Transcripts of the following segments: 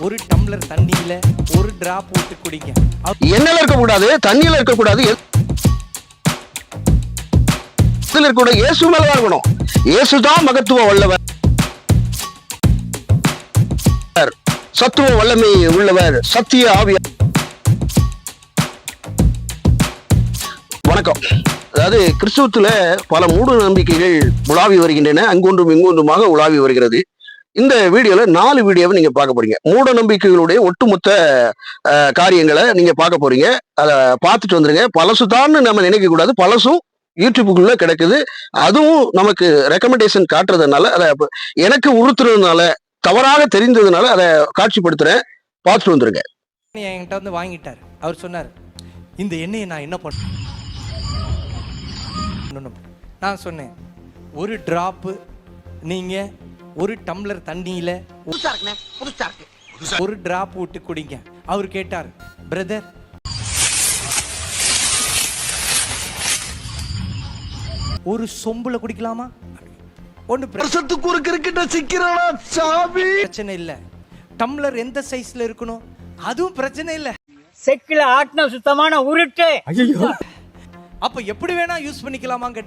ஒரு டம்ளர் தண்ணியில ஒரு டிராப் விட்டு குடிங்க. அவர் எண்ணெயில இருக்கக்கூடாது தண்ணியில இருக்கக்கூடாது. எது- இருக்க இருக்கக்கூடாது இயேசு மேலதான் இருக்கணும். இயேசுதான் மகத்துவம் வல்லவர். சத்துவ வல்லமை உள்ளவர். சத்திய ஆவிய வணக்கம். அதாவது கிறிஸ்துவத்துல பல மூட நம்பிக்கைகள் உலாவி வருகின்றன. அங்கொன்றும் இங்கொன்றுமாக உலாவி வருகிறது. இந்த வீடியோல நாலு வீடியோவை நீங்க பார்க்க போறீங்க. மூட நம்பிக்கைகளுடைய ஒட்டுமொத்த காரியங்களை நீங்க பார்க்க போறீங்க. அதை பார்த்துட்டு வந்துருங்க. பழசுதான்னு நம்ம நினைக்க கூடாது. பழசும் யூடியூபுக்குள்ளே கிடைக்குது. அதுவும் நமக்கு ரெக்கமெண்டேஷன் காட்டுறதுனால அதை எனக்கு உறுத்துறதுனால தவறாக தெரிந்ததுனால அதை காட்சிப்படுத்துறேன். பார்த்துட்டு வந்துருங்க. என்கிட்ட வந்து வாங்கிட்டார். அவர் சொன்னார் இந்த எண்ணெயை நான் என்ன பண்ணணும் நான் சொன்னேன் ஒரு டிராப்பு நீங்கள் ஒரு டம்ளர் தண்ணியில ஒரு டிராப் விட்டு குடிங்க. அவர் கேட்டார் பிரதர் ஒரு சொம்புல குடிக்கலாமா? ஒன்று பிரசத்துக்கு ஒரு பிரச்சனை இல்லை. டம்ளர் எந்த சைஸ்ல இருக்கணும்? அதுவும் பிரச்சனை இல்லை. செக்கில் ஆட்டின சுத்தமான உருட்டு. அப்ப எப்படி வேணா யூஸ் பண்ணிக்கலாமா கேட்ட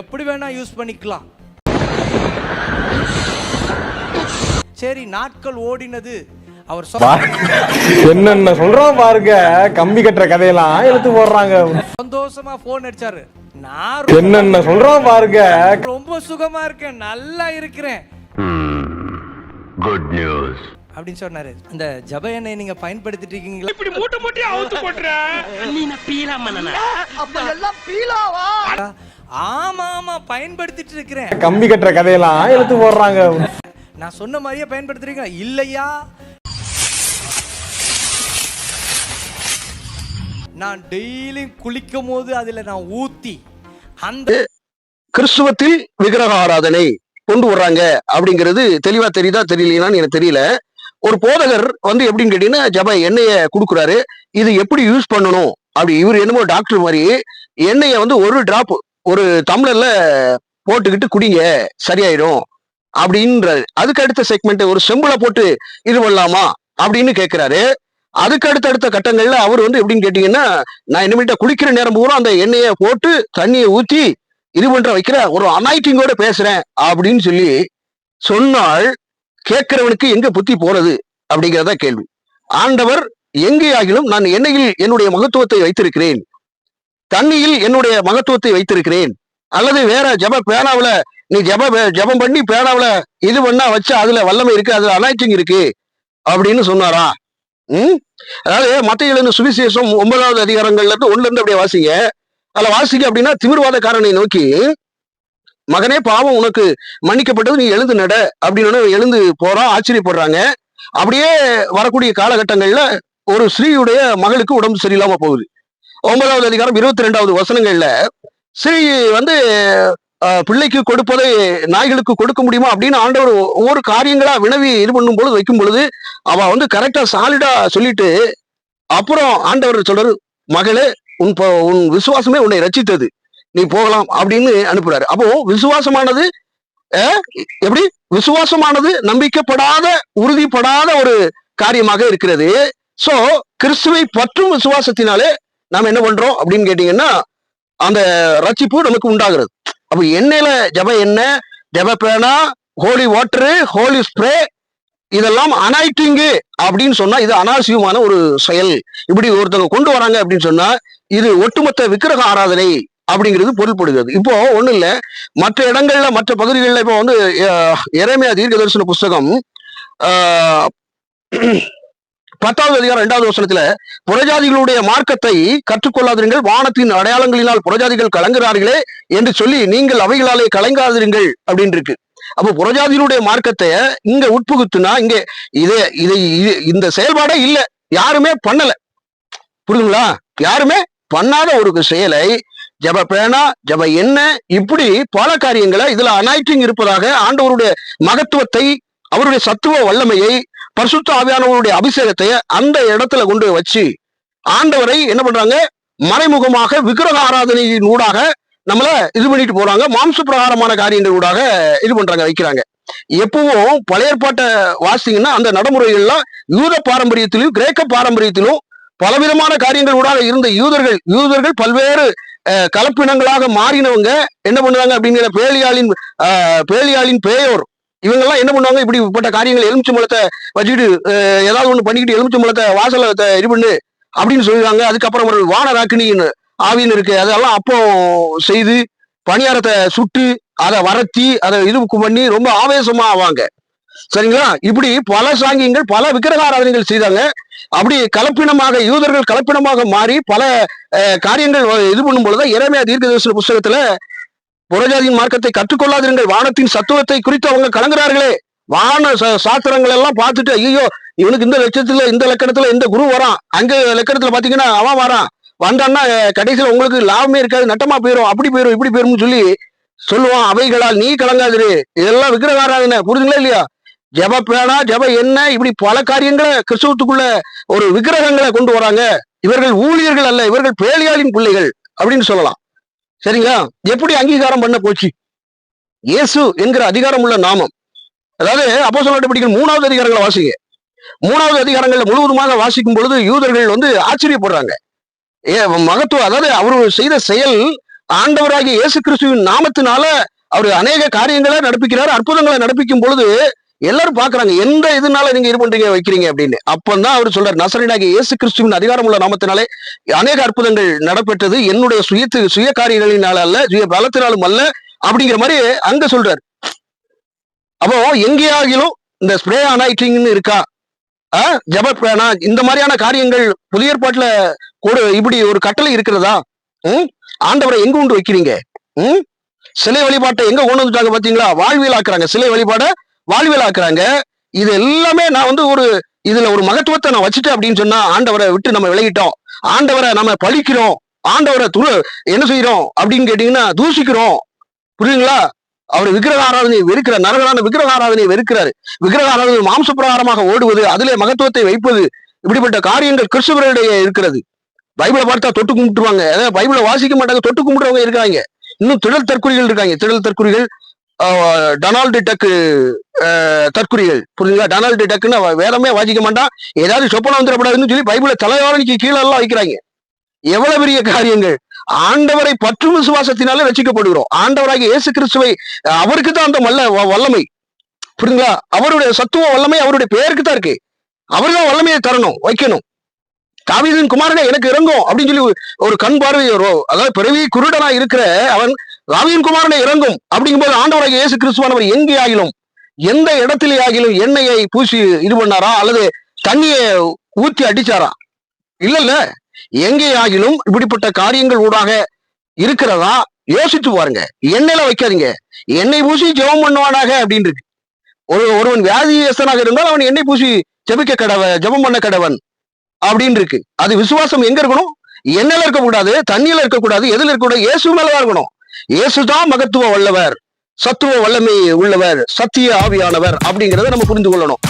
எப்படி வேணா யூஸ் பண்ணிக்கலாம். சரி நாட்கள் ஓடினது. அவர் சொன்ன என்னென்ன சொல்றான் பாருங்க. கம்பி கட்டுற கதையெல்லாம் இழுத்து போடுறாங்க. சந்தோஷமா போன் அடிச்சாரு. நான் என்னென்ன சொல்றான் பாருங்க. ரொம்ப சுகமா இருக்கேன். நல்லா இருக்கிறேன். குட் நியூஸ் அப்படின்னு சொன்னாரு. இந்த ஜப எண்ணெய் நீங்க பயன்படுத்திட்டு இருக்கீங்களா? நீ பீலா மன்னனா? அப்ப எல்லாம் பீலாவா? ஆமா ஆமா பயன்படுத்திட்டு இருக்கிறேன். கம்பி கட்டுற கதையெல்லாம் இழுத்து போடுறாங்க. நான் சொன்ன மாதிரியே பயன்படுத்துறீங்களா இல்லையா? நான் டெய்லியும் குளிக்கும் போது அதுல நான் ஊத்தி அந்த கிறிஸ்துவத்தில் விக்கிரக ஆராதனை கொண்டு வர்றாங்க அப்படிங்கிறது தெளிவா தெரியுதா தெரியலையான்னு எனக்கு தெரியல. ஒரு போதகர் வந்து எப்படின்னு கேட்டீங்கன்னா ஜப எண்ணெயை கொடுக்குறாரு. இது எப்படி யூஸ் பண்ணணும்? அப்படி இவர் என்னமோ டாக்டர் மாதிரி எண்ணெயை வந்து ஒரு டிராப் ஒரு தமிழர்ல போட்டுக்கிட்டு குடிங்க சரியாயிடும் அப்படின்றாரு. அதுக்கு அடுத்த செக்மெண்ட் ஒரு செம்புல போட்டு இது பண்ணலாமா அப்படின்னு கேட்கிறாரு அதுக்கு அடுத்த அடுத்த கட்டங்கள்ல அவர் வந்து எப்படின்னு கேட்டீங்கன்னா நான் இனிமேட்ட குளிக்கிற நேரம் பூரா அந்த எண்ணெயை போட்டு தண்ணியை ஊத்தி இது பண்ற வைக்கிற ஒரு அனாய்டிங்கோட பேசுறேன் அப்படின்னு சொல்லி சொன்னால் கேட்கிறவனுக்கு எங்க புத்தி போறது அப்படிங்கிறதா கேள்வி. ஆண்டவர் எங்கே ஆகிலும் நான் எண்ணெயில் என்னுடைய மகத்துவத்தை வைத்திருக்கிறேன். தண்ணியில் என்னுடைய மகத்துவத்தை வைத்திருக்கிறேன். அல்லது வேற ஜப பேனாவில் நீ ஜப ஜபம் பண்ணி பேனாவில் இது பண்ணா வச்சு அதுல வல்லமை இருக்கு அதுல அனாய்ச்சிங் இருக்கு அப்படின்னு சொன்னாரா? ம்? அதாவது மத்திய எழுந்த சுவிசேஷம் ஒன்பதாவது அதிகாரங்கள்ல இருந்து ஒண்ணுல இருந்து அப்படியே வாசிங்க. அதில் வாசிக்க அப்படின்னா திமிர்வாதக்காரனை நோக்கி மகனே பாவம் உனக்கு மன்னிக்கப்பட்டது நீ எழுந்து நட அப்படின்னு எழுந்து போறான் ஆச்சரியப்படுறாங்க. அப்படியே வரக்கூடிய காலகட்டங்கள்ல ஒரு ஸ்ரீயுடைய மகளுக்கு உடம்பு சரியில்லாம போகுது. ஒன்பதாவது அதிகாரம் இருபத்தி ரெண்டாவது வசனங்கள்ல ஸ்ரீ வந்து பிள்ளைக்கு கொடுப்பதை நாய்களுக்கு கொடுக்க முடியுமா அப்படின்னு ஆண்டவர் ஒவ்வொரு காரியங்களா வினவி இது பண்ணும் பொழுது வைக்கும் பொழுது அவ வந்து கரெக்டா சாலிடா சொல்லிட்டு அப்புறம் ஆண்டவர் சொல்றாரு மகளே உன் உன் விசுவாசமே உன்னை ரச்சித்தது நீ போகலாம் அப்படின்னு அனுப்புறாரு. அப்போ விசுவாசமானது எப்படி? விசுவாசமானது நம்பிக்கப்படாத உறுதிப்படாத ஒரு காரியமாக இருக்கிறது. சோ கிறிஸ்துவை பற்றும் விசுவாசத்தினாலே நாம் என்ன பண்றோம் அப்படின்னு கேட்டீங்கன்னா அந்த ரட்சிப்பு நமக்கு உண்டாகிறது. அப்ப எண்ணெயில ஜப எண்ணெய் ஜப பேனா ஹோலி வாட்டரு ஹோலி ஸ்ப்ரே இதெல்லாம் அனாய்டிங்கு அப்படின்னு சொன்னா இது அனாவசியமான ஒரு செயல். இப்படி ஒருத்தவங்க கொண்டு வராங்க அப்படின்னு சொன்னா இது ஒட்டுமொத்த விக்கிரக ஆராதனை அப்படிங்கிறது பொருள்படுகிறது. இப்போ ஒண்ணு இல்ல மற்ற இடங்கள்ல மற்ற பகுதிகளில் இப்போ வந்து இறைமையா தீர்க்க தரிசன புஸ்தகம் பத்தாவது அதிகாரம் இரண்டாவது வசனத்துல புறஜாதிகளுடைய மார்க்கத்தை கற்றுக்கொள்ளாதிருங்கள் வானத்தின் அடையாளங்களினால் புறஜாதிகள் கலங்குகிறார்களே என்று சொல்லி நீங்கள் அவைகளாலே கலங்காதிருங்கள் அப்படின்னு இருக்கு. அப்போ புறஜாதியினுடைய மார்க்கத்தை இங்க உட்புகுத்துனா இங்க இதே இதை இது- இந்த செயல்பாடே இல்லை. யாருமே பண்ணல. புரியுதுங்களா? யாருமே பண்ணாத ஒரு செயலை ஜப பேனா ஜப என்ன இப்படி பல காரியங்களை இதுல அனாய்டிங் இருப்பதாக ஆண்டவருடைய மகத்துவத்தை அவருடைய சத்துவ வல்லமையை பரிசுத்த ஆவியானவருடைய அபிஷேகத்தை அந்த இடத்துல கொண்டு வச்சு ஆண்டவரை என்ன பண்றாங்க? மறைமுகமாக விக்கிரக ஆராதனையின் ஊடாக நம்மள இது பண்ணிட்டு போறாங்க. மாம்ச பிரகாரமான காரியங்கள் ஊடாக இது பண்றாங்க வைக்கிறாங்க. எப்பவும் பழைய ஏற்பாட்டை வாசிங்கன்னா அந்த நடைமுறைகள்லாம் யூத பாரம்பரியத்திலும் கிரேக்க பாரம்பரியத்திலும் பலவிதமான காரியங்கள் ஊடாக இருந்த யூதர்கள் யூதர்கள் பல்வேறு கலப்பினங்களாக மாறினவங்க என்ன பண்ணுவாங்க அப்படிங்கிற பேலியாளின் பேலியாளின் பேயோர். இவங்கெல்லாம் என்ன பண்ணுவாங்க? இப்படிப்பட்ட காரியங்கள் எலுமிச்சம்பழத்தை வச்சுக்கிட்டு ஏதாவது ஒன்று பண்ணிக்கிட்டு எலுமிச்சம்பழத்தை வாசல த- இது பண்ணு அப்படின்னு சொல்லுவாங்க அதுக்கப்புறம் ஒரு வானராக்கினின்னு ஆவின்னு இருக்கு. அதெல்லாம் அப்போ செய்து பணியாரத்தை சுட்டு அதை வரத்தி அதை இது பண்ணி ரொம்ப ஆவேசமா ஆவாங்க சரிங்களா? இப்படி பல சாங்கியங்கள் பல விக்கிரக ஆராதனைகள் செய்தாங்க. அப்படி கலப்பினமாக யூதர்கள் கலப்பினமாக மாறி பல காரியங்கள் இது பண்ணும் பொழுது இறைமையா தீர்க்கதரிசன புஸ்தகத்துல புறஜாதியின் மார்க்கத்தை கற்றுக்கொள்ளாதிருங்கள். வானத்தின் சத்துவத்தை குறித்து அவங்க கலங்குறார்களே. வான ச- சாஸ்திரங்கள் எல்லாம் பார்த்துட்டு ஐயோ இவனுக்கு இந்த லட்சத்துல இந்த லக்கணத்துல இந்த குரு வரான். அங்க லக்கணத்துல பாத்தீங்கன்னா அவன் வரான். வந்தான்னா கடைசியில் கடைசியில உங்களுக்கு லாபமே இருக்காது நட்டமா போயிரும் அப்படி போயிரும் இப்படி போயிரும்னு சொல்லி சொல்லுவான். அவைகளால் நீ கலங்காதிரு. இதெல்லாம் விக்கிரக ஆராதனை இல்லையா? ஜப பேனா ஜப என்ன இப்படி பல காரியங்களை கிறிஸ்துவத்துக்குள்ள ஒரு விக்கிரகங்களை கொண்டு வராங்க. இவர்கள் ஊழியர்கள் அல்ல இவர்கள் பேலியாளின் பிள்ளைகள் அப்படின்னு சொல்லலாம். சரிங்களா? எப்படி அங்கீகாரம் பண்ண போச்சு? இயேசு என்கிற அதிகாரம் உள்ள நாமம். அதாவது அப்போ படிக்கிற மூணாவது அதிகாரங்களை வாசிங்க. மூணாவது அதிகாரங்கள்ல முழுவதுமாக வாசிக்கும் பொழுது யூதர்கள் வந்து ஆச்சரியப்படுறாங்க. ஏ மகத்துவம் அதாவது அவர் செய்த செயல் ஆண்டவராகிய இயேசு கிறிஸ்துவின் நாமத்தினால அவர் அநேக காரியங்களை நடப்பிக்கிறார் அற்புதங்களை நடப்பிக்கும் பொழுது எல்லாரும் பாக்குறாங்க எந்த இதனால நீங்க இது பண்றீங்க வைக்கிறீங்க அப்படின்னு. அப்பந்தான் அவர் சொல்றாரு நசரனாகிய இயேசு கிறிஸ்துவின் அதிகாரம் உள்ள நாமத்தினாலே அநேக அற்புதங்கள் நடைபெற்றது என்னுடைய சுயத்து சுய காரியங்களினால அல்ல சுய பலத்தினாலும் அல்ல அப்படிங்கிற மாதிரி அங்க சொல்றாரு. அப்போ எங்கேயாகிலும் இந்த ஸ்ப்ரே அனாய்டிங்னு இருக்கா? ஆ, ஜப பேனா இந்த மாதிரியான காரியங்கள் புதிய ஏற்பாட்டுல கூட இப்படி ஒரு கட்டளை இருக்கிறதா? ம்? ஆண்டவரை எங்க உண்டு வைக்கிறீங்க? ம்? சிலை வழிபாட்டை எங்க கொண்டு வந்துட்டாங்க பாத்தீங்களா? வாழ்வியல் ஆக்குறாங்க சிலை வழிபாடை வாழ்வியலாக்குறாங்க இது எல்லாமே நான் வந்து ஒரு இதுல ஒரு மகத்துவத்தை நான் வச்சுட்டேன் அப்படின்னு சொன்னா ஆண்டவரை விட்டு நம்ம விலகிட்டோம். ஆண்டவரை நம்ம பழிக்கிறோம். ஆண்டவரை துரு என்ன செய்யறோம் அப்படின்னு கேட்டீங்கன்னா தூசிக்கிறோம் புரியுங்களா அவர் விக்கிரக ஆராதனையை வெறுக்கிறார் நரகரான விக்கிரக ஆராதனையை வெறுக்கிறாரு. விக்கிரக ஆராதனை மாம்ச பிரகாரமாக ஓடுவது அதிலே மகத்துவத்தை வைப்பது இப்படிப்பட்ட காரியங்கள் கிறிஸ்துவரிடையே இருக்கிறது. பைபிளை பார்த்தா தொட்டு கும்பிட்டுருவாங்க. அதாவது பைபிளை வாசிக்க மாட்டாங்க தொட்டு கும்பிடுறவங்க இருக்காங்க. இன்னும் திடல் தற்குறிகள் இருக்காங்க. திடல் தற்குறிகள் டொனால்டு டக்கு தற்குறிகள் புரிஞ்சுங்களா டொனால்டு டக்குன்னு வேறமே வாசிக்க மாட்டான் ஏதாவது சொப்பனம் வந்துடக்கூடாதுன்னு சொல்லி பைபிளை தலைவாரணிக்கு கீழே எல்லாம் வைக்கிறாங்க. எவ்வளவு பெரிய காரியங்கள். ஆண்டவரை பற்றும் விசுவாசத்தினாலே ரசிக்கப்படுகிறோம். ஆண்டவராக இயேசு கிறிஸ்துவை அவருக்கு தான் அந்த வல்ல வல்லமை. புரியுங்களா அவருடைய சத்துவ வல்லமை அவருடைய பெயருக்கு தான் இருக்கு. அவர்தான் வல்லமையை தரணும் வைக்கணும். தாவீதின் குமாரனே எனக்கு இறங்கும் அப்படின்னு சொல்லி ஒரு கண் பார்வை அதாவது பிறவி குருடனா இருக்கிற அவன் தாவீதின் குமாரனை இறங்கும் அப்படிங்கும்போது ஆண்டவராக இயேசு கிறிஸ்துவானவர் எங்கே ஆகிலும் எந்த இடத்திலே ஆகிலும் எண்ணெயை பூசி இது பண்ணாரா? அல்லது தண்ணியை ஊத்தி அடிச்சாரா? இல்ல இல்ல எங்கே ஆகிலும் இப்படிப்பட்ட காரியங்கள் ஊடாக இருக்கிறதா? யோசித்து பாருங்க. எண்ணெயில வைக்காதீங்க. எண்ணெய் பூசி ஜெபம் பண்ணுவானாக அப்படின்னு இருக்கு ஒரு ஒருவன் வியாதியஸ்தனாக இருந்தால் அவன் எண்ணெய் பூசி ஜெபிக்க கடவன் ஜெபம் பண்ண கடவன் அப்படின்னு இருக்கு அது விசுவாசம் எங்க இருக்கணும்? எண்ணெயில இருக்கக்கூடாது தண்ணியில இருக்கக்கூடாது எதுல இருக்கக்கூடாது? இயேசு மேலதான் இருக்கணும். இயேசுதான் மகத்துவ வல்லவர் சத்துவ வல்லமை உள்ளவர் சத்திய ஆவியானவர் அப்படிங்கறத நம்ம புரிந்து கொள்ளணும்.